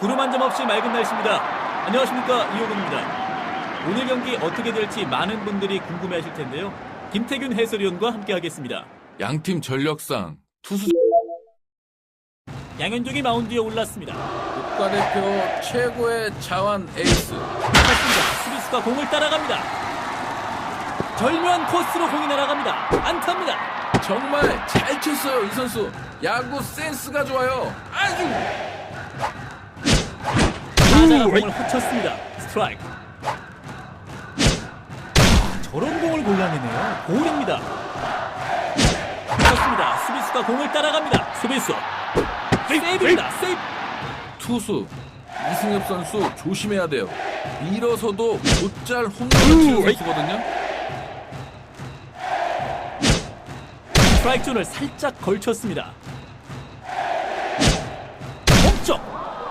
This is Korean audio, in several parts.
구름 한 점 없이 맑은 날씨입니다. 안녕하십니까 이호근입니다. 오늘 경기 어떻게 될지 많은 분들이 궁금해하실 텐데요. 김태균 해설위원과 함께하겠습니다. 양팀 전력상 투수 양현종이 마운드에 올랐습니다. 국가대표 최고의 자완 에이스 쳤습니다. 수비수가 공을 따라갑니다. 절묘한 코스로 공이 날아갑니다. 안타입니다. 정말 잘 쳤어요 이 선수 야구 센스가 좋아요 아주 타자가 공을 헛쳤습니다. 스트라이크. 저런 공을 골라내네요. 볼입니다. 쳤습니다. 수비수가 공을 따라갑니다. 수비수. 세이브입니다. 세이브. 투수 이승엽 선수 조심해야 돼요 밀어서도 곧잘 홈런을 치는 선수거든요 스트라이크 존을 살짝 걸쳤습니다. 멈쩍.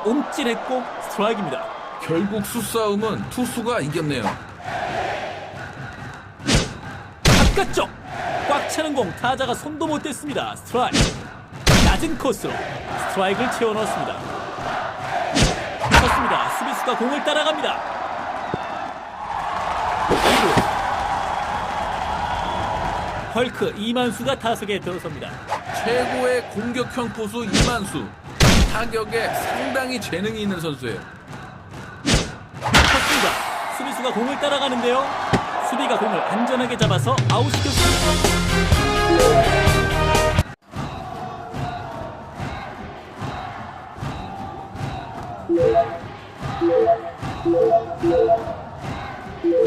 옴찔했고 스트라이크입니다. 결국 수싸움은 투수가 이겼네요 바깥쪽. 꽉 차는 공 타자가 손도 못 댔습니다. 스트라이크. 낮은 코스로 스트라이크를 채워 넣었습니다. 쳤습니다. 수비수가 공을 따라갑니다. 2루. 헐크 이만수가 타석에 들어섭니다. 최고의 공격형 포수 이만수 타격에 상당히 재능이 있는 선수예요 쳤습니다. 수비수가 공을 따라가는데요. 수비가 공을 안전하게 잡아서 아웃시켰습니다.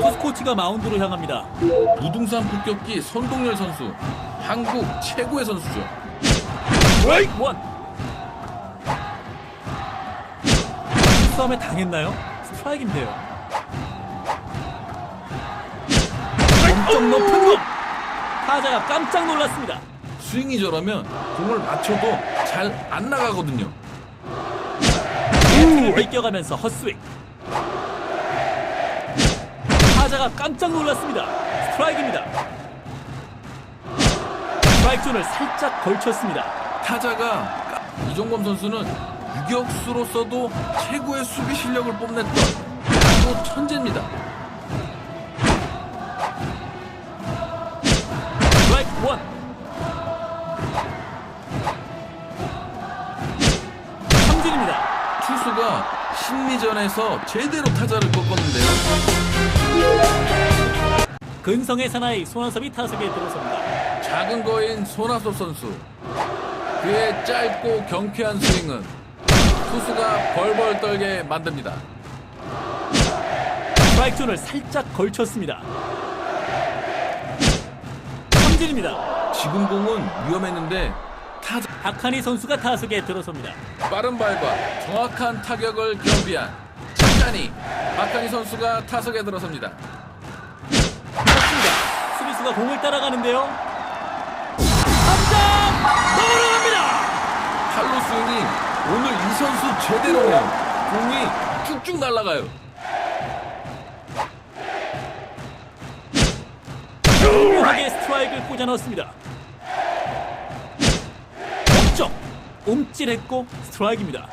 투수 코치가 마운드로 향합니다. 무등산 폭격기 손동열 선수 한국 최고의 선수죠 원. 싸움에 당했나요? 스트라이크인데요. 엄청 높은 공. 타자가 깜짝 놀랐습니다. 스윙이 저라면 공을 맞춰도 잘 안 나가거든요. 배트를 비껴가면서 헛스윙. 타자가 깜짝 놀랐습니다. 스트라이크입니다. 스트라이크 존을 살짝 걸쳤습니다. 타자가 까- 이종범 선수는 유격수로서도 최고의 수비 실력을 뽐냈던 야구 천재입니다. 스트라이크 원. 삼진입니다. 투수가 심리전에서 제대로 타자를 꺾었는데요. 근성의 사나이 손아섭이 타석에 들어섭니다. 작은 거인 손아섭 선수. 그의 짧고 경쾌한 스윙은 투수가 벌벌 떨게 만듭니다. 스트라이크 존을 살짝 걸쳤습니다. 삼진입니다. 지금 공은 위험했는데 타자 박한희 선수가 타석에 들어섭니다. 빠른 발과 정확한 타격을 겸비한 착하니 박한희 선수가 타석에 들어섭니다. 쳤습니다. 수비수가 공을 따라가는데요. 함장 넘어갑니다. 팔로 스윙이 오늘 이 선수 제대로네요. 공이 쭉쭉 날아가요. 묘하게 스트라이크를 꽂아 넣었습니다. 멈쩍 옴찔했고 스트라이크입니다.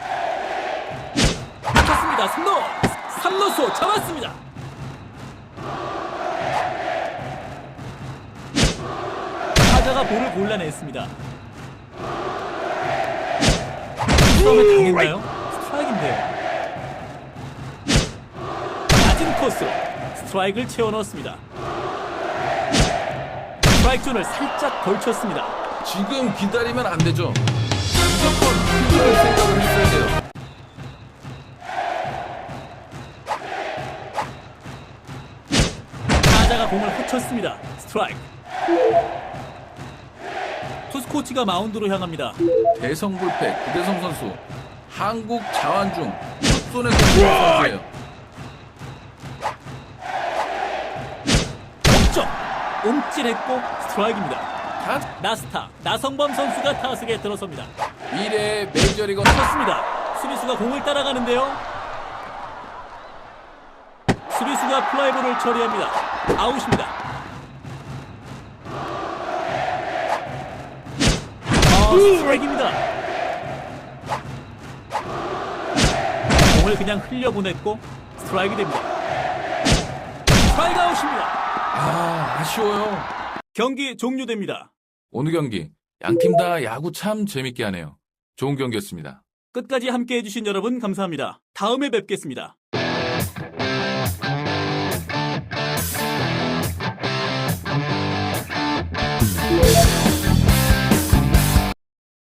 쳤습니다. 3루 3루수 잡았습니다. 타자가 볼을 골라냈습니다. 싸움에 당했나요? 스트라이크인데요. 낮은 코스로 스트라이크를 채워 넣었습니다. 스트라이크 존을 살짝 걸쳤습니다. 지금 기다리면 안 되죠. 무조건 휘두를 생각을 했어야 돼요. 타자가 공을 헛쳤습니다. 스트라이크. 코치가 마운드로 향합니다. 대성불패 구대성 선수 한국 자완 중 첫손에 꼽히는 선수예요. 멈쩍 옴찔했고 스트라이크입니다. 다 나스타 나성범 선수가 타석에 들어섭니다. 미래의 메이저리거 쳤습니다. 수비수가 공을 따라가는데요. 수비수가 플라이볼을 처리합니다. 아웃입니다. 스트라이크입니다. 공을 그냥 흘려보냈고 스트라이크 됩니다. 스트라이크 아웃입니다. 아, 아쉬워요. 경기 종료됩니다. 오늘 경기 양 팀 다 야구 참 재밌게 하네요. 좋은 경기였습니다. 끝까지 함께 해 주신 여러분 감사합니다. 다음에 뵙겠습니다.